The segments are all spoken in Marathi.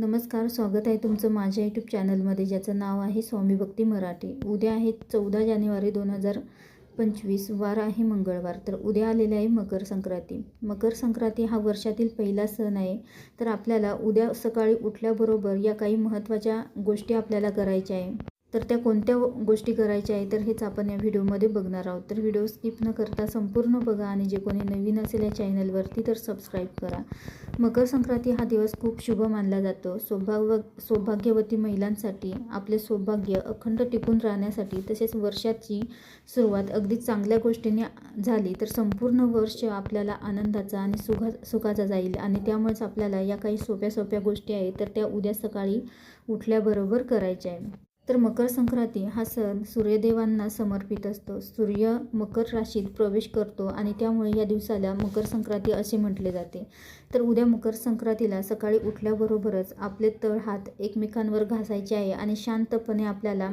नमस्कार स्वागत आहे तुमचं माझ्या यूट्यूब चॅनलमध्ये ज्याचं नाव आहे स्वामी भक्ती मराठी. उद्या आहे चौदा जानेवारी दोन हजार पंचवीस वार आहे मंगळवार. तर उद्या आलेले आहे मकर संक्रांती. मकर संक्रांती हा वर्षातील पहिला सण आहे. तर आपल्याला उद्या सकाळी उठल्याबरोबर या काही महत्त्वाच्या गोष्टी आपल्याला करायच्या आहे. तर त्या कोणत्या गोष्टी करायच्या आहे तर हेच आपण या व्हिडिओमध्ये बघणार आहोत. तर व्हिडिओ स्किप न करता संपूर्ण बघा आणि जे कोणी नवीन असेल या चॅनलवरती तर सबस्क्राईब करा. मकर संक्रांती हा दिवस खूप शुभ मानला जातो. सौभाग्य सौभाग्यवती महिलांसाठी आपले सौभाग्य अखंड टिकून राहण्यासाठी तसेच वर्षाची सुरुवात अगदी चांगल्या गोष्टीने झाली तर संपूर्ण वर्ष आपल्याला आनंदाचा आणि सुखा सुखाचा जाईल आणि त्यामुळेच आपल्याला या काही सोप्या सोप्या गोष्टी आहेत तर त्या उद्या सकाळी उठल्याबरोबर करायच्या आहे तर मकर संक्रांती हा सण सूर्यदेवांना समर्पित असतो. सूर्य मकर राशीत प्रवेश करतो आणि त्यामुळे या दिवसाला मकर संक्रांती असे म्हटले जाते. तर उद्या मकर संक्रांतीला सकाळी उठल्याबरोबरच आपले तळ हात एकमेकांवर घासायचे आहे आणि शांतपणे आपल्याला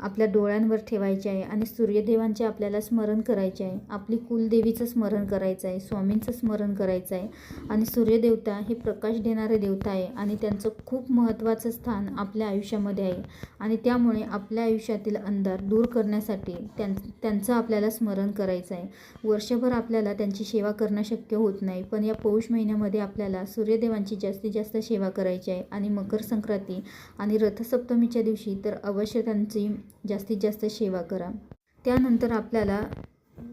आपल्या डोळ्यांवर ठेवायचे आहे आणि सूर्यदेवांचे आपल्याला स्मरण करायचे आहे. आपली कुलदेवीचं स्मरण करायचं आहे स्वामींचं स्मरण करायचं आहे. आणि सूर्यदेवता हे प्रकाश देणारे देवता आहे आणि त्यांचं खूप महत्त्वाचं स्थान आपल्या आयुष्यामध्ये आहे. आणि त्यामुळे आपल्या आयुष्यातील अंधार दूर करण्यासाठी त्यां त्यांचं आपल्याला स्मरण करायचं आहे. वर्षभर आपल्याला त्यांची सेवा करणं शक्य होत नाही पण या पौष महिन्यामध्ये आपल्याला सूर्यदेवांची जास्तीत जास्त सेवा करायची आहे. आणि मकर संक्रांती आणि रथसप्तमीच्या दिवशी तर अवश्य त्यांची जास्तीत जास्त सेवा करा. त्यानंतर आपल्याला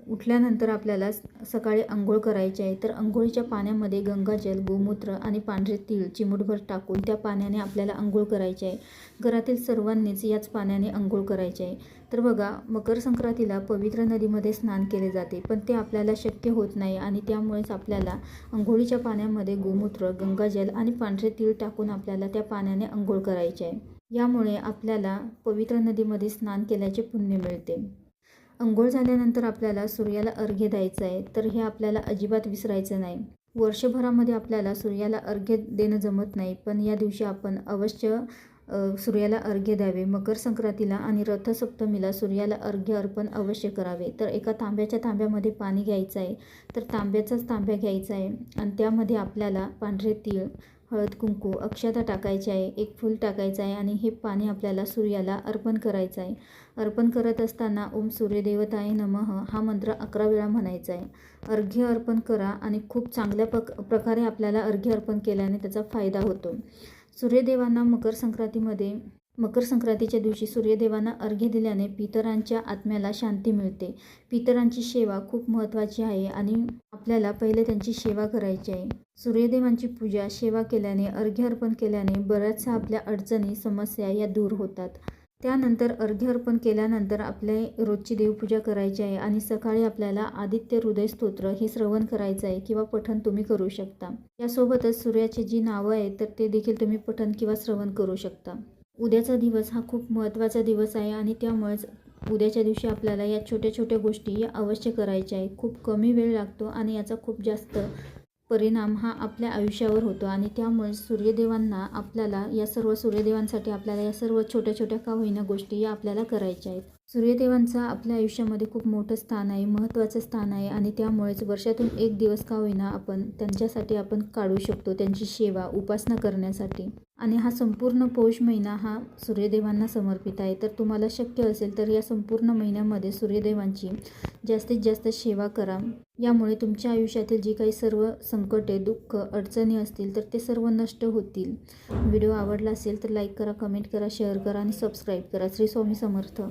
उठल्यानंतर आपल्याला सकाळी आंघोळ करायची आहे. तर आंघोळीच्या पाण्यामध्ये गंगाजल गोमूत्र आणि पांढरे तीळ चिमूटभर टाकून त्या पाण्याने आपल्याला आंघोळ करायची आहे. घरातील सर्वांनीच याच पाण्याने आंघोळ करायचे आहे. तर बघा मकर संक्रांतीला पवित्र नदीमध्ये स्नान केले जाते पण ते आपल्याला शक्य होत नाही आणि त्यामुळेच आपल्याला आंघोळीच्या पाण्यामध्ये गोमूत्र गंगाजल आणि पांढरे तीळ टाकून आपल्याला त्या पाण्याने आंघोळ करायचे आहे. यामुळे आपल्याला पवित्र नदीमध्ये स्नान केल्याचे पुण्य मिळते. अंघोळ झाल्यानंतर आपल्याला सूर्याला अर्घ्य द्यायचं आहे तर हे आपल्याला अजिबात विसरायचं नाही. वर्षभरामध्ये आपल्याला सूर्याला अर्घ्य देणं जमत नाही पण या दिवशी आपण अवश्य सूर्याला अर्घ्य द्यावे. मकर संक्रांतीला आणि रथसप्तमीला सूर्याला अर्घ्य अर्पण अवश्य करावे. तर एका तांब्याच्या तांब्यामध्ये पाणी घ्यायचं आहे तर तांब्याचाच तांब्या घ्यायचा आहे. आणि त्यामध्ये आपल्याला पांढरे तीळ हळद कुंकू अक्षता टाकायची आहे एक फूल टाकायचं आहे आणि हे पाणी आपल्याला सूर्याला अर्पण करायचं आहे. अर्पण करत असताना ओम सूर्यदेवताय नमः हा मंत्र अकरा वेळा म्हणायचा आहे. अर्घ्य अर्पण करा आणि खूप चांगल्या पक प्रकारे आपल्याला अर्घ्य अर्पण केल्याने त्याचा फायदा होतो. सूर्यदेवांना मकर संक्रांतीमध्ये मकर संक्रांतीच्या दिवशी सूर्यदेवांना अर्घ्य दिल्याने पितरांच्या आत्म्याला शांती मिळते. पितरांची सेवा खूप महत्त्वाची आहे आणि आपल्याला पहिले त्यांची सेवा करायची आहे. सूर्यदेवांची पूजा सेवा केल्याने अर्घ्य अर्पण केल्याने बऱ्याचशा आपल्या अडचणी समस्या या दूर होतात. त्यानंतर अर्घ्य अर्पण केल्यानंतर आपले रोजची देवपूजा करायची आहे आणि सकाळी आपल्याला आदित्य हृदय स्तोत्र हे श्रवण करायचं आहे किंवा पठण तुम्ही करू शकता. यासोबतच सूर्याची जी नावं आहेत तर ते देखील तुम्ही पठण किंवा श्रवण करू शकता. उद्याचा दिवस हा खूप महत्त्वाचा दिवस आहे आणि त्यामुळेच उद्याच्या दिवशी आपल्याला या छोट्या छोट्या गोष्टी या अवश्य करायच्या आहे. खूप कमी वेळ लागतो आणि याचा खूप जास्त परिणाम हा आपल्या आयुष्यावर होतो आणि त्यामुळे सूर्यदेवांना आपल्याला या सर्व सूर्यदेवांसाठी आपल्याला या सर्व छोट्या छोट्या का होईना गोष्टी या आपल्याला करायच्या आहेत. सूर्यदेवांचा आपल्या आयुष्यामध्ये खूप मोठं स्थान आहे महत्त्वाचं स्थान आहे आणि त्यामुळेच वर्षातून एक दिवस का होईना आपण त्यांच्यासाठी आपण काढू शकतो त्यांची सेवा उपासना करण्यासाठी. आणि हा संपूर्ण पौष महिना हा सूर्यदेवांना समर्पित आहे. तर तुम्हाला शक्य असेल तर या संपूर्ण महिन्यामध्ये सूर्यदेवांची जास्तीत जास्त सेवा करा. यामुळे तुमच्या आयुष्यातील जी काही सर्व संकटे दुःख अडचणी असतील तर ते सर्व नष्ट होतील. व्हिडिओ आवडला असेल तर लाईक करा कमेंट करा शेअर करा आणि सबस्क्राईब करा. श्री स्वामी समर्थ.